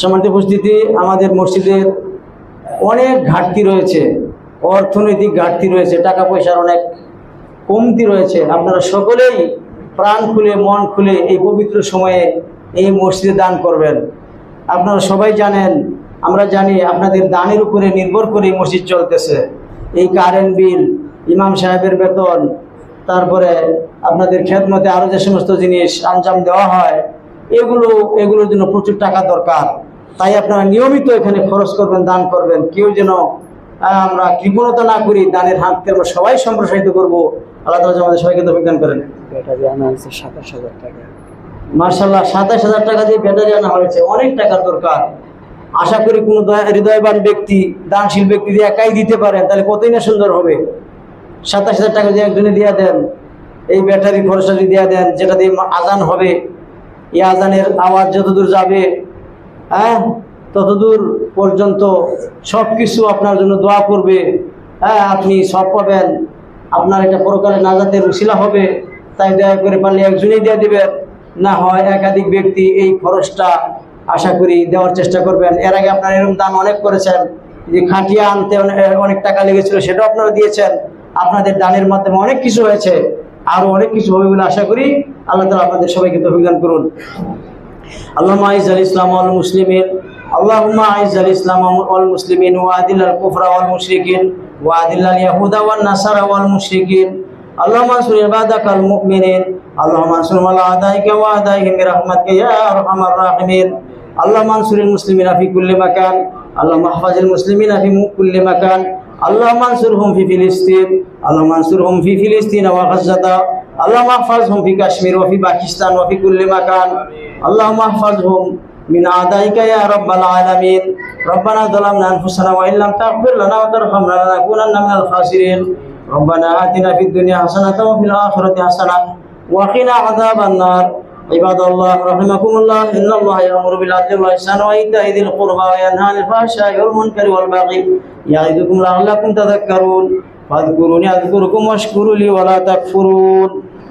সমান্ত উপস্থিতি, আমাদের মসজিদের অনেক ঘাটতি রয়েছে, অর্থনৈতিক ঘাটতি রয়েছে টাকা পয়সার অনেক কমতি রয়েছে। আপনারা সকলেই প্রাণ খুলে, মন খুলে এই পবিত্র সময়ে এই মসজিদে দান করবেন। আপনারা সবাই জানেন, আমরা জানি আপনাদের দানের উপরে নির্ভর করে এই মসজিদ চলতেছে। এই কারেন্ট বিল, ইমাম সাহেবের বেতন, তারপরে আপনাদের খেদমতে আরও যে সমস্ত জিনিস আঞ্জাম দেওয়া হয় এগুলো এগুলোর জন্য প্রচুর টাকা দরকার। তাই আপনারা নিয়মিত এখানে খরচ করবেন দান করবেন। কেউ যেন আমরা কৃপণতা না করি দানের হাতকে আমরা সবাই সম্প্রসারিত করব। আল্লাহ তালা আমাদের সবাইকে তো বিজ্ঞান করেন। সাতাশ হাজার টাকা। মার্শাল্লাহ সাতাশ হাজার টাকা দিয়ে ব্যাটারি আনা হয়েছে। অনেক টাকার দরকার। আশা করি কোনো হৃদয়বান ব্যক্তি দানশীল ব্যক্তি দিয়ে একাই দিতে পারেন তাহলে কতই না সুন্দর হবে। সাতাশ হাজার টাকা দিয়ে একজনে দিয়ে দেন এই ব্যাটারি খরচটা যদি দিয়ে দেন যেটা দিয়ে আজান হবে এই আজানের আওয়াজ যতদূর যাবে হ্যাঁ ততদূর পর্যন্ত সব কিছু আপনার জন্য দোয়া করবে। হ্যাঁ আপনি সব পাবেন। আপনার এটা পরকালে নাজাতের উশিলা হবে। তাই দয়া করে পারলে একজনই দিয়ে দেবেন। না হয় একাধিক ব্যক্তি এই খরচটা আশা করি দেওয়ার চেষ্টা করবেন। এর আগে আপনারা এরকম দান অনেক করেছেন যে খাটিয়া আনতে অনেক টাকা লেগেছিল, সেটাও আপনারা দিয়েছেন। আপনাদের দানের মাধ্যমে অনেক কিছু হয়েছে। আরো অনেক কিছু হবে বলে আশা করি আল্লাহ তালা আপনাদের সবাইকে তো অভিজ্ঞান করুন اللهم اعز الاسلام والمسلمين اللهم اعز الاسلام والمسلمين واذل الكفر والمشركين واذل اليهود والنصارى والمشركين اللهم انصر عبادك المؤمنين اللهم انصرهم على اعدائك واعدائهم برحمتك يا ارحم الراحمين اللهم انصر المسلمين في كل مكان اللهم احفظ المسلمين في كل مكان اللهم انصرهم في فلسطين اللهم انصرهم في فلسطين وغزة اللهم احفظهم في كشمير وفي باكستان وفي كل مكان اللهم احفظهم من أعدائك يا رب العالمين ربنا ظلمنا أنفسنا وإن لم تغفر لنا وترحمنا لنكونن من الخاسرين. ربنا آتنا في الدنيا حسنة وفي الآخرة حسنة وقنا عذاب النار. عباد الله رحمكم الله إن الله يأمر بالعدل والإحسان وإيتاء ذي القربى وينهى عن الفحشاء والمنكر والبغي يعظكم لعلكم تذكرون فاذكروني أذكركم واشكروا لي ولا تكفرون.